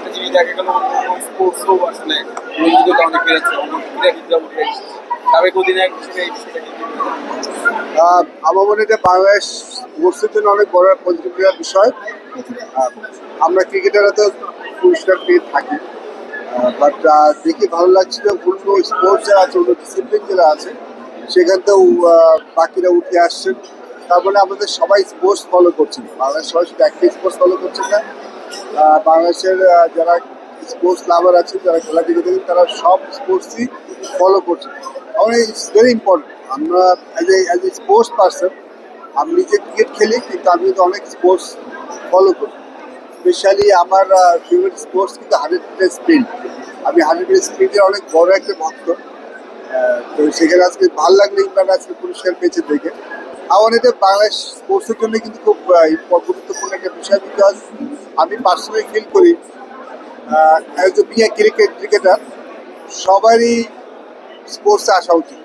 একটা জিনিস গেল আসলে বেড়েছে সাবেক অধিনায়ক হিসেবে এই আমার মনে হয় বাংলাদেশ স্পোর্টসের জন্য অনেক বড় বিষয়। আমরা ক্রিকেটাররা তো পুরস্কার পেয়ে থাকি। বাট দেখে ভালো লাগছিল অন্য স্পোর্টস যারা আছে অন্য ডিসিপ্লিন যারা আছে সেখানতেও আহ, বাকিরা উঠে আসছেন। তার মানে আমাদের সবাই স্পোর্টস ফলো করছেন। বাংলাদেশ সবাই শুধু একটা স্পোর্টস ফলো করছেন না। বাংলাদেশের যারা স্পোর্টস লাভার আছেন যারা খেলা দেখে থাকেন, তারা সব স্পোর্টসই ফলো করছেন আমার ইটস ভেরি ইম্পর্টেন্ট আমরা as a as a sports person আমি নিজে ক্রিকেট খেলি, কিন্তু আমি তো অনেক স্পোর্টস ফলো করি। স্পেশালি আমার ফেভারিট স্পোর্টস কিন্তু হান্ড্রেড মিটার আমি হান্ড্রেড মিটার অনেক বড় একটা ভক্ত। তো সেখানে আজকে ভালো লাগল ইমরান আজকে পুরস্কার পেয়েছে দেখে। আমার এটা বাংলাদেশ স্পোর্টসের জন্য কিন্তু খুব গুরুত্বপূর্ণ একটা বিষয় বিকজ আমি পার্সোনালি ফিল করি অ্যাজ এ ক্রিকেট ক্রিকেটার সবারই স্পোর্টসে আসা উচিত।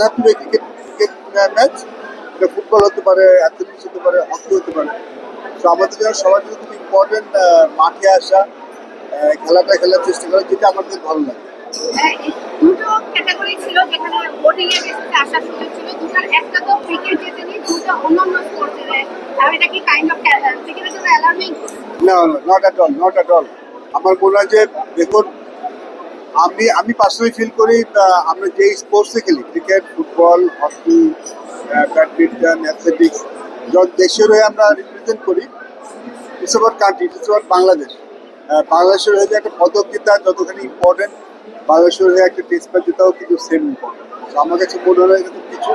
হ্যাভ ক্রিকেট ক্রিকেট ম্যাচ এটা ফুটবল হতে পারে অ্যাথলেটিক্স হতে পারে হকি হতে পারে। তো আমাদের জন্য সবার জন্য খুব ইম্পর্টেন্ট মাঠে আসা খেলাটা খেলার চেষ্টা করা যেটা আমাদের ভালো লাগে। হ্যাঁ, ছিল যেখানে ভোটিং এর আসার সুযোগ ছিল। দুটার একটা তো ক্রিকেট অন্যান্য না not all not at all আমার মনে হয় যে, দেখুন, আমি আমি পার্সোনালি ফিল করি আমরা যে স্পোর্টসে খেলি cricket football hockey badminton athletics যত দেশের হয়ে আমরা রিপ্রেজেন্ট করি it's about country it's about Bangladesh বাংলাদেশের হয়ে যে একটা পদক জেতা যতখানি ইম্পর্টেন্ট বাংলাদেশের হয়ে একটা টেস্ট ম্যাচ জেতাও কিন্তু সেম ইম্পর্টেন্ট আমার কাছে মনে হয় এরকম কিছু।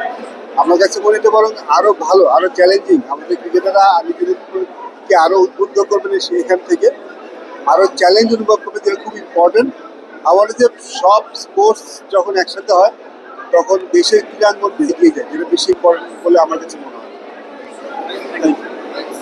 আমার কাছে মনে হতে বরং আরও ভালো, আরও চ্যালেঞ্জিং আমাদের ক্রিকেটাররা নিজেদেরকে আরও উদ্বুদ্ধ করবেন সেখান থেকে, আরও চ্যালেঞ্জ অনুভব করবে যেটা খুব ইম্পর্টেন্ট আমাদের যে সব স্পোর্টস যখন একসাথে হয়, তখন দেশের ক্রীড়াঙ্গন এগিয়ে যায়, যেটা বেশি ইম্পর্টেন্ট বলে আমার কাছে মনে হয়।